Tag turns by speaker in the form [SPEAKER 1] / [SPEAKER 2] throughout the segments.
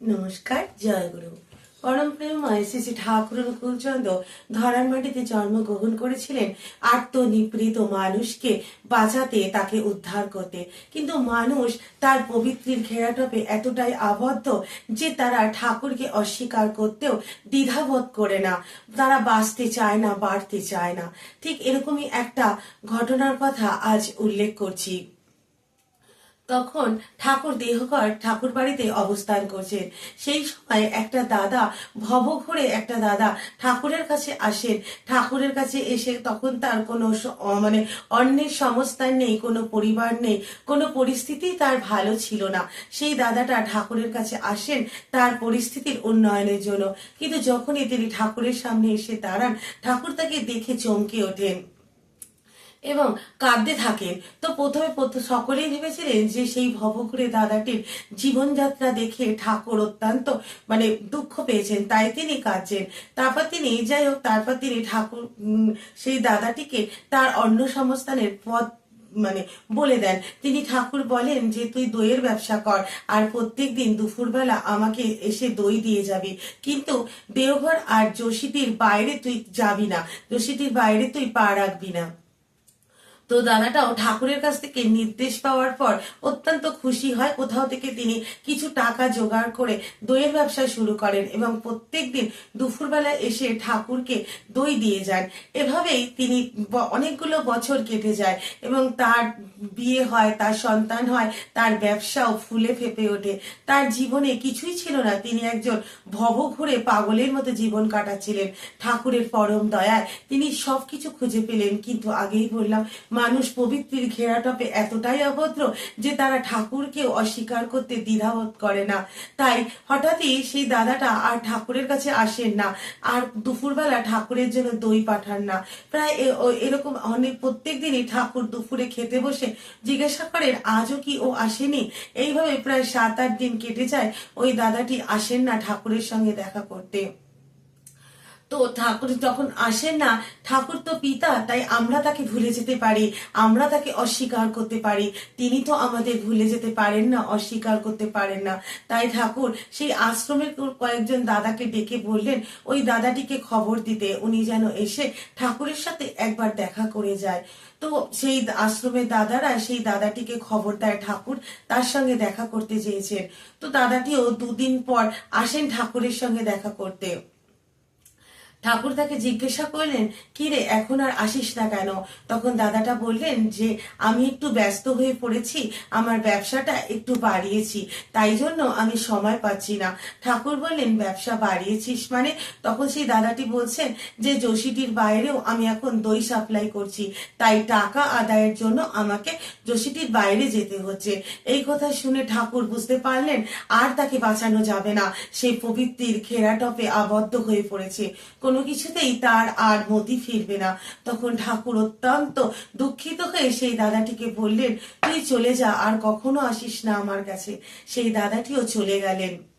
[SPEAKER 1] নমস্কার, জয় গুরু। পরম শ্রী শ্রী ঠাকুর অনুকূলচন্দ্র ধরার মাটিতে জন্মগ্রহণ করেছিলেন আত্মনিপীড়িত মানুষকে বাঁচাতে, তাকে উদ্ধার করতে। কিন্তু মানুষ তার পবিত্রীর ঘেরাটপে এতটাই আবদ্ধ যে তারা ঠাকুরকে অস্বীকার করতেও দ্বিধাবোধ করে না। তারা বাঁচতে চায় না, বাড়তে চায় না। ঠিক এরকমই একটা ঘটনার কথা আজ উল্লেখ করছি। তখন ঠাকুর দেহকর ঠাকুর বাড়িতে অবস্থান করছেন। সেই সময় একটা দাদা ভব ঘুরে একটা দাদা ঠাকুরের কাছে আসেন। ঠাকুরের কাছে এসে তখন তার কোনো মানে অন্যের সংস্থান নেই, কোনো পরিবার নেই, কোনো পরিস্থিতি তার ভালো ছিল না। সেই দাদাটা ঠাকুরের কাছে আসেন, তার পরিস্থিতির উন্নয়নের জন্য। কিন্তু যখনই তিনি ঠাকুরের সামনে এসে দাঁড়ান, ঠাকুর তাকে দেখে চমকে ওঠেন। এবং কাঁদতে থাকেন। তো প্রথমে প্রথ- সকলেই ভেবেছিলেন যে সেই ভবঘুরে দাদাটির জীবনযাত্রা দেখে ঠাকুর অত্যন্ত মানে দুঃখ পেয়েছেন। তাই তিনি কাঁদছেন। তারপর তিনি, যাই হোক, তারপর তিনি ঠাকুর সেই দাদাটিকে তার অন্ন সংস্থানের পথ মানে বলে দেন। তিনি ঠাকুর বলেন যে, তুই দইয়ের ব্যবসা কর, আর প্রত্যেক দিন দুপুরবেলা আমাকে এসে দই দিয়ে যাবি। কিন্তু দেওঘর আর যোশীটির বাইরে তুই যাবি না। যোশীটির বাইরে তুই পা রাখবি না। তো দাদাটাও ঠাকুরের কাছ থেকে নির্দেশ পাওয়ার পর অত্যন্ত খুশি হয়। কোথাও থেকে তিনি কিছু টাকা জোগাড় করে দইয়ের ব্যবসা শুরু করেন এবং প্রত্যেক দিন দুপুরবেলা এসে ঠাকুরকে দই দিয়ে যান। এভাবেই তিনি অনেকগুলো বছর কেটে যায় এবং তার বিয়ে হয়, তার সন্তান হয়, তার ব্যবসাও ফুলে ফেপে ওঠে। তার জীবনে কিছুই ছিল না। তিনি একজন ভব ঘুরে পাগলের মতো জীবন কাটাচ্ছিলেন। ঠাকুরের পরম দয়ায় তিনি সবকিছু খুঁজে পেলেন। কিন্তু আগেই বললাম মানুষ পবিত্রের ঘেরাটপে এতটাই অভদ্র যে তারা ঠাকুরকেও অস্বীকার করতে দ্বিধাবোধ করে না। তাই হঠাৎই সেই দাদাটা আর ঠাকুরের কাছে আসেন না। আর দুপুরবেলা ঠাকুরের জন্য দই পাঠান না। প্রায় এরকম অনেক প্রত্যেক দিনই ঠাকুর দুপুরে খেতে বসে জিজ্ঞাসা করেন, আজও কি ও আসেনি? এইভাবে প্রায় সাত আট দিন কেটে যায়। ওই দাদাটি আসেন না ঠাকুরের সঙ্গে দেখা করতে। তো ঠাকুর যখন আসেন না, ঠাকুর তো পিতা, তাই আমরা তাকে ভুলে যেতে পারি, আমরা তাকে অস্বীকার করতে পারি। তিনি তো আমাদের ভুলে যেতে পারেন না, অস্বীকার করতে পারেন না। তাই ঠাকুর সেই আশ্রমের কয়েকজন দাদাকে ডেকে বললেন, ওই দাদাটিকে খবর দিতে। উনি যেন এসে ঠাকুরের সাথে একবার দেখা করে যায়। তো সেই আশ্রমের দাদারা সেই দাদাটিকে খবর দেয় ঠাকুর, তার সঙ্গে দেখা করতে চেয়েছেন। তো দাদাটিও দুদিন পর আসেন ঠাকুরের সঙ্গে দেখা করতে। ঠাকুর তাকে জিজ্ঞাসা করলেন কি রে এখন আর আসিস না কেন? তখন দাদাটা বললেন যে, আমি একটু ব্যস্ত হয়ে পড়েছি, আমার ব্যবসাটা একটু বাড়িয়েছি, তাই জন্য আমি সময় পাচ্ছি না। ঠাকুর বললেন, ব্যবসা বাড়িয়েছিস মানে? তখন সেই দাদাটি বলছেন যে যোশীটির বাইরেও আমি এখন দই সাপ্লাই করছি, তাই টাকা আদায়ের জন্য আমাকে যোশীটির বাইরে যেতে হচ্ছে। এই কথা শুনে ঠাকুর বুঝতে পারলেন, আর তাকে বাঁচানো যাবে না। সেই পবিত্রির ঘেরাটপে আবদ্ধ হয়ে পড়েছে। কোনো কিছুতেই তার আর মতি ফিরবে না। তখন ঠাকুর অত্যন্ত দুঃখিত হয়ে সেই দাদাটিকে বললেন, তুই চলে যা, আর কখনো আসিস না আমার কাছে। সেই দাদাটিও চলে গেলেন।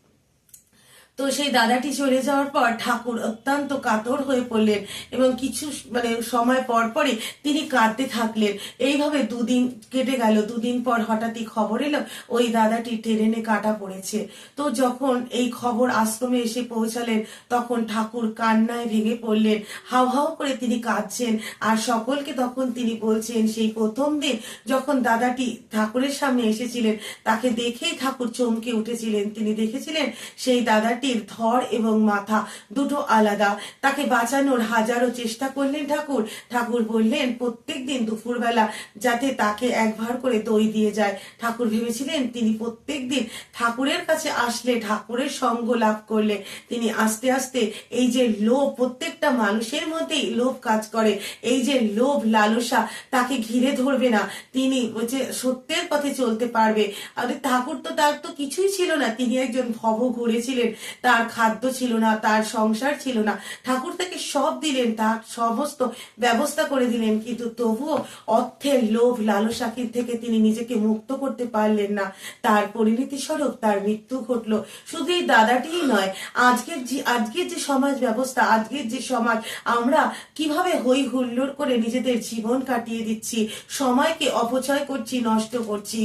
[SPEAKER 1] তো সেই দাদাটি চলে যাওয়ার পর ঠাকুর অত্যন্ত কাতর হয়ে পড়লেন এবং কিছু মানে সময় পর পরই তিনি কাঁদতে থাকলেন। এইভাবে দুদিন কেটে গেল। দুদিন পর হঠাৎই খবর এলো, ওই দাদাটি ট্রেনে কাটা পড়েছে। তো যখন এই খবর আশ্রমে এসে পৌঁছালেন, তখন ঠাকুর কান্নায় ভেঙে পড়লেন। হাউ হাউ করে তিনি কাঁদছেন আর সকলকে তখন তিনি বলছেন, সেই প্রথম দিন যখন দাদাটি ঠাকুরের সামনে এসেছিলেন, তাকে দেখেই ঠাকুর চমকে উঠেছিলেন। তিনি দেখেছিলেন সেই দাদাটির ধর এবং মাথা দুটো আলাদা। তাকে বাঁচানোর হাজারো চেষ্টা করলেন ঠাকুর। ঠাকুর বললেন প্রত্যেক দিন দুপুরবেলা যাতে তাকে একবার করে দই দিয়ে যায়। ঠাকুর ভেবেছিলেন, তিনি প্রত্যেক দিন ঠাকুরের কাছে আসলে ঠাকুরের সঙ্গ লাভ করলে। তিনি আস্তে আস্তে এই যে লোভ, প্রত্যেকটা মানুষের মধ্যেই লোভ কাজ করে। এই যে লোভ, লালসা তাকে ঘিরে ধরবে না। তিনি যে সত্যের পথে চলতে পারবে। আরে ঠাকুর তো তার তো কিছুই ছিল না। তিনি একজন ভব ঘুরেছিলেন তার খাদ্য ছিল না, তার সংসার ছিল না। ঠাকুর তাকে সব দিলেন, তার সমস্ত ব্যবস্থা করে দিলেন, কিন্তু তবুও অর্থের লোভ লালসা থেকে তিনি নিজেকে মুক্ত করতে পারলেন না। তার পরিণতি স্বরূপ তার মৃত্যু ঘটলো। শুধু এই দাদাটিই নয়, আজকের যে আজকের যে সমাজ ব্যবস্থা, আজকের যে সমাজ, আমরা কীভাবে হই হুল্লোড় করে নিজেদের জীবন কাটিয়ে দিচ্ছি, সময়কে অপচয় করছি, নষ্ট করছি।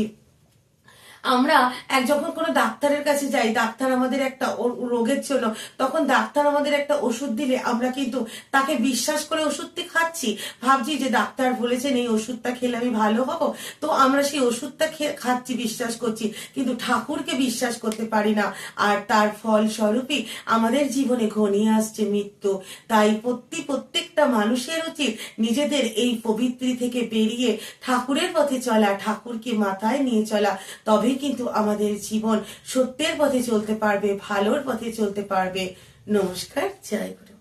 [SPEAKER 1] আমরা এক যখন কোনো ডাক্তারের কাছে যাই, ডাক্তার আমাদের একটা রোগের জন্য, তখন ডাক্তার আমাদের একটা ওষুধ দিলে আমরা কিন্তু তাকে বিশ্বাস করে ওষুধটি খাচ্ছি। ভাবছি যে ডাক্তার বলেছেন এই ওষুধটা খেলে আমি ভালো হব। তো আমরা সেই ওষুধটা খাচ্ছি, বিশ্বাস করছি। কিন্তু ঠাকুরকে বিশ্বাস করতে পারি না। আর তার ফল স্বরূপই আমাদের জীবনে ঘনিয়ে আসছে মৃত্যু। তাই প্রতি প্রত্যেকটা মানুষের উচিত নিজেদের এই পবিত্রি থেকে বেরিয়ে ঠাকুরের পথে চলা, ঠাকুরকে মাথায় নিয়ে চলা। তবেই কিন্তু আমাদের জীবন সত্যের পথে চলতে পারবে, ভালোর পথে চলতে পারবে। নমস্কার, জয় গুরু।